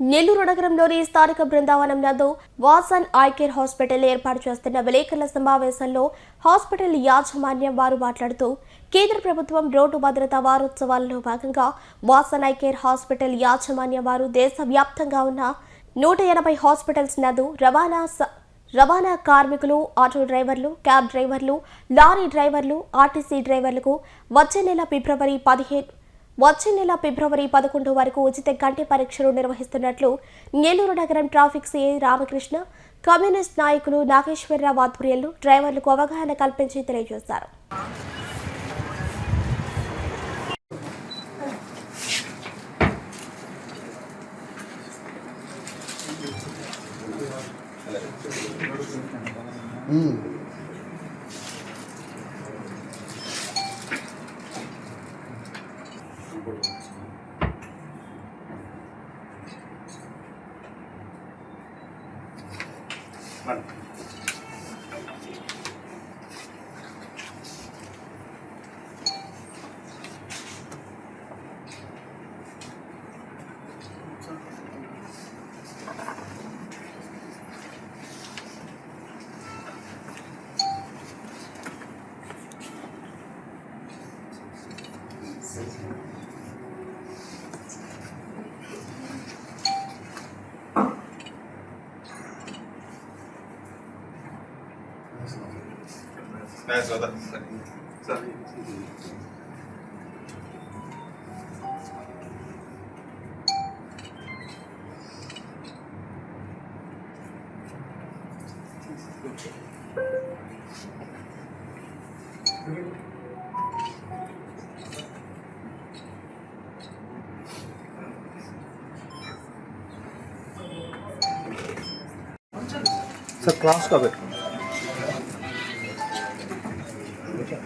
నెల్లూరు నగరంలోని స్థానిక బృందావనం నందు వాసన్ ఐ కేర్ హాస్పిటల్ ఏర్పాటు చేస్తున్న విలేకరుల సమావేశంలో హాస్పిటల్ యాజమాన్యం వారు మాట్లాడుతూ కేంద్ర ప్రభుత్వం రోడ్డు భద్రతా వారోత్సవాలలో భాగంగా వాసన్ ఐ కేర్ హాస్పిటల్ యాజమాన్యం వారు దేశవ్యాప్తంగా ఉన్న నూట ఎనభై హాస్పిటల్స్ నందు రవాణా స- రవాణా కార్మికులు ఆటో డ్రైవర్లు క్యాబ్ డ్రైవర్లు లారీ డ్రైవర్లు ఆర్టీసీ డ్రైవర్లకు వచ్చే నెల ఫిబ్రవరి పదిహేను వచ్చే నెల ఫిబ్రవరి పదకొండు వరకు ఉచిత గంటి పరీక్షలు నిర్వహిస్తున్నట్లు నెల్లూరు నగరం ట్రాఫిక్ సిఐ రామకృష్ణ కమ్యూనిస్ట్ నాయకులు నాగేశ్వరరావు ఆధ్వర్యంలో డ్రైవర్లకు అవగాహన కల్పించి తెలియజేశారు. Nice weather. Sir. సార్ క్లాస్గా పెట్టుకోండి తీయమంటారా సార్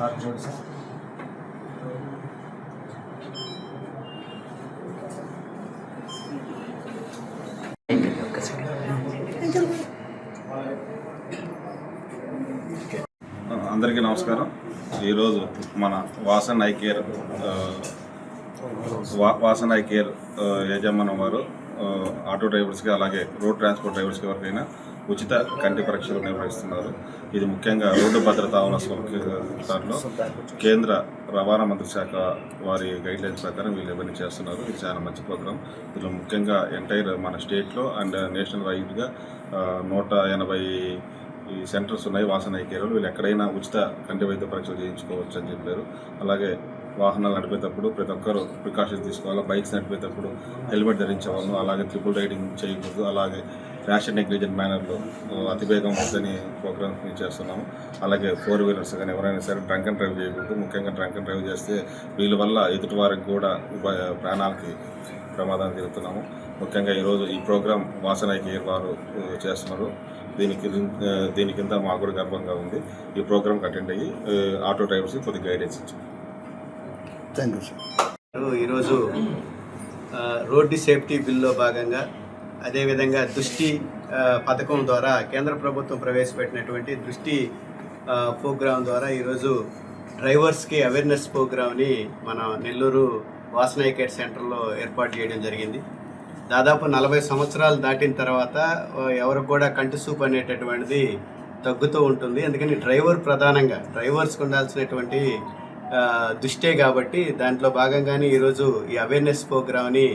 సార్ చూడండి సార్. అందరికీ నమస్కారం. ఈరోజు మన Vasan eye care Vasan eye care యజమానం వారు ఆటో డ్రైవర్స్కి అలాగే రోడ్ ట్రాన్స్పోర్ట్ డ్రైవర్స్కి ఎవరికైనా ఉచిత కంటి పరీక్షలు నిర్వహిస్తున్నారు. ఇది ముఖ్యంగా రోడ్డు భద్రతా అవసరంలో కేంద్ర రవాణా మంత్రి శాఖ వారి గైడ్లైన్స్ ప్రకారం వీళ్ళు ఇవన్నీ చేస్తున్నారు. ఇది చాలా మంచి ప్రోగ్రామ్ ఇందులో ముఖ్యంగా ఎంటైర్ మన స్టేట్లో అండ్ నేషనల్ వైడ్గా నూట ఎనభై ఈ సెంటర్స్ ఉన్నాయి. వాసన ఐకేరాలు వీళ్ళు ఎక్కడైనా ఉచిత కంటి వైద్య పరీక్షలు చేయించుకోవచ్చు అని చెప్పారు. అలాగే వాహనాలు నడిపేటప్పుడు ప్రతి ఒక్కరు ప్రికాషన్స్ తీసుకోవాలి? బైక్స్ నడిపేటప్పుడు హెల్మెట్ ధరించేవాళ్ళు అలాగే ట్రిపుల్ రైడింగ్ చేయకూడదు. అలాగే ఫ్యాషన్ నెగ్లిజెంట్ మేనర్లో అతివేగం వద్దని ప్రోగ్రామ్స్ చేస్తున్నాము. అలాగే ఫోర్ వీలర్స్ కానీ ఎవరైనా సరే డ్రంక్ అండ్ డ్రైవ్ చేయకూడదు. ముఖ్యంగా డ్రంక్ అండ్ డ్రైవ్ చేస్తే వీళ్ళ వల్ల ఎదుటి వారికి కూడా ఉప- ప్రాణాలకి ప్రమాదం జరుగుతున్నాము. ముఖ్యంగా ఈరోజు ఈ ప్రోగ్రాం కేర్ వారు చేస్తున్నారు. దీనికి దీని కింద మాకు కూడా గర్వంగా ఉంది. ఈ ప్రోగ్రామ్కి అటెండ్ అయ్యి ఆటో డ్రైవర్స్కి కొద్దిగా గైడెన్స్ ఇచ్చాం. థ్యాంక్ యూ సార్ ఈరోజు రోడ్డు సేఫ్టీ బిల్లో భాగంగా అదేవిధంగా దృష్టి పథకం ద్వారా కేంద్ర ప్రభుత్వం ప్రవేశపెట్టినటువంటి దృష్టి ప్రోగ్రాం ద్వారా ఈరోజు డ్రైవర్స్కి అవేర్నెస్ ప్రోగ్రామ్ని మన నెల్లూరు వాసనాయకేట్ సెంటర్లో ఏర్పాటు చేయడం జరిగింది. దాదాపు నలభై సంవత్సరాలు దాటిన తర్వాత ఎవరికి కూడా కంటి చూపు అనేటటువంటిది తగ్గుతూ ఉంటుంది. అందుకని డ్రైవర్ ప్రధానంగా డ్రైవర్స్కి ఉండాల్సినటువంటి దుష్టే కాబట్టి దాంట్లో భాగంగానే ఈరోజు ఈ అవేర్నెస్ ప్రోగ్రామ్ని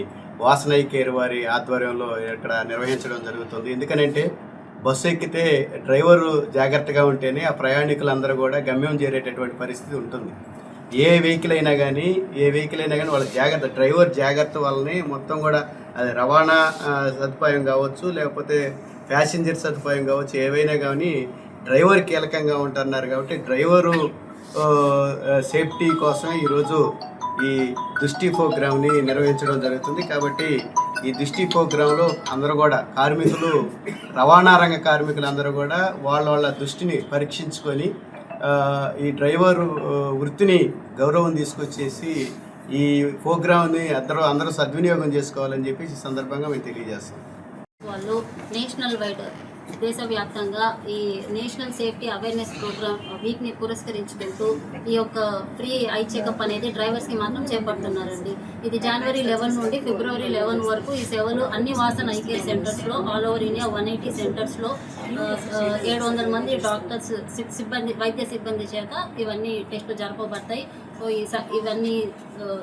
వాసనై కేర్ వారి ఆధ్వర్యంలో ఇక్కడ నిర్వహించడం జరుగుతుంది. ఎందుకనంటే బస్సు ఎక్కితే డ్రైవరు జాగ్రత్తగా ఉంటేనే ఆ ప్రయాణికులందరూ కూడా గమ్యం చేరేటటువంటి పరిస్థితి ఉంటుంది. ఏ వెహికల్ అయినా కానీ ఏ వెహికల్ అయినా కానీ వాళ్ళ జాగ్రత్త డ్రైవర్ జాగ్రత్త వల్లనే మొత్తం కూడా అది రవాణా సదుపాయం కావచ్చు లేకపోతే ప్యాసింజర్ సదుపాయం కావచ్చు ఏవైనా కానీ డ్రైవర్ కీలకంగా ఉంటున్నారు కాబట్టి డ్రైవరు సేఫ్టీ కోసం ఈరోజు ఈ దృష్టి ప్రోగ్రామ్ని నిర్వహించడం జరుగుతుంది. కాబట్టి ఈ దృష్టి ప్రోగ్రాంలో అందరూ కూడా కార్మికులు రవాణా రంగ కార్మికులు అందరూ కూడా వాళ్ళ వాళ్ళ దృష్టిని పరీక్షించుకొని ఈ డ్రైవర్ వృత్తిని గౌరవం తీసుకొచ్చేసి ఈ ప్రోగ్రామ్ని అందరూ అందరూ సద్వినియోగం చేసుకోవాలని చెప్పి ఈ సందర్భంగా మేము తెలియజేస్తాం. వాళ్ళు నేషనల్ వైడ్ దేశవ్యాప్తంగా ఈ నేషనల్ సేఫ్టీ అవేర్నెస్ ప్రోగ్రామ్ వీక్ని పురస్కరించుకుంటూ ఈ యొక్క ఫ్రీ ఐ చెకప్ అనేది డ్రైవర్స్కి మాత్రం చేపడుతున్నారండి. ఇది జనవరి లెవెన్ నుండి ఫిబ్రవరి లెవెన్ వరకు ఈ సేవలు అన్ని వాసన ఐకేర్ సెంటర్స్లో all over India one eighty సెంటర్స్లో ఏడు వందల మంది డాక్టర్స్ సిబ్బంది వైద్య సిబ్బంది చేత ఇవన్నీ టెస్టులు జరపబడతాయి. సో ఈ స- ఇవన్నీ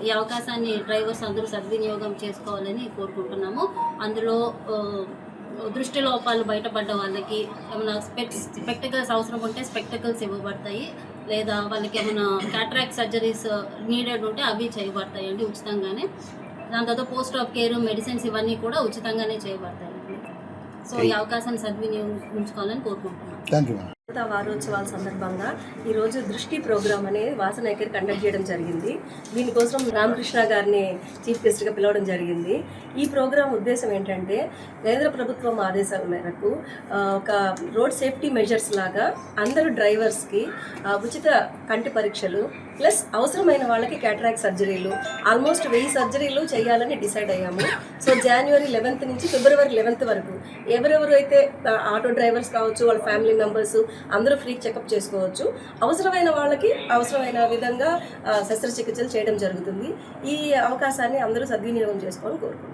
ఈ అవకాశాన్ని డ్రైవర్స్ అందరూ సద్వినియోగం చేసుకోవాలని కోరుకుంటున్నాము. అందులో దృష్టి లోపాలు బయటపడ్డ వాళ్ళకి ఏమైనా స్పెక్స్ స్పెక్టకల్స్ అవసరం ఉంటే స్పెక్టకల్స్ ఇవ్వబడతాయి. లేదా వాళ్ళకి ఏమైనా క్యాట్రాక్ట్ సర్జరీస్ నీడెడ్ ఉంటే అవి చేయబడతాయి అండి ఉచితంగానే. దాని తర్వాత పోస్ట్ ఆఫ్ కేర్ మెడిసిన్స్ ఇవన్నీ కూడా ఉచితంగానే చేయబడతాయండి. సో ఈ అవకాశాన్ని సద్వినియోగించుకోవాలని కోరుకుంటున్నాను. వారోత్సవాల సందర్భంగా ఈరోజు దృష్టి ప్రోగ్రామ్ అనేది వాసన ఎక్కర్ కండక్ట్ చేయడం జరిగింది. దీనికోసం రామకృష్ణ గారిని చీఫ్ గెస్ట్గా పిలవడం జరిగింది. ఈ ప్రోగ్రాం ఉద్దేశం ఏంటంటే కేంద్ర ప్రభుత్వం ఆదేశాల మేరకు ఒక రోడ్ సేఫ్టీ మెజర్స్ లాగా అందరు డ్రైవర్స్కి ఉచిత కంటి పరీక్షలు ప్లస్ అవసరమైన వాళ్ళకి క్యాటరాక్ట్ సర్జరీలు ఆల్మోస్ట్ వెయ్యి సర్జరీలు చేయాలని డిసైడ్ అయ్యాము. సో జనవరి లెవెన్త్ నుంచి ఫిబ్రవరి లెవెన్త్ వరకు ఎవరెవరు అయితే ఆటో డ్రైవర్స్ కావచ్చు వాళ్ళ ఫ్యామిలీ మెంబర్స్ అందరూ ఫ్రీ చెకప్ చేసుకోవచ్చు. అవసరమైన వాళ్ళకి అవసరమైన విధంగా శస్త్రచికిత్సలు చేయడం జరుగుతుంది. ఈ అవకాశాన్ని అందరూ సద్వినియోగం చేసుకోవాలని కోరుకుంటున్నాను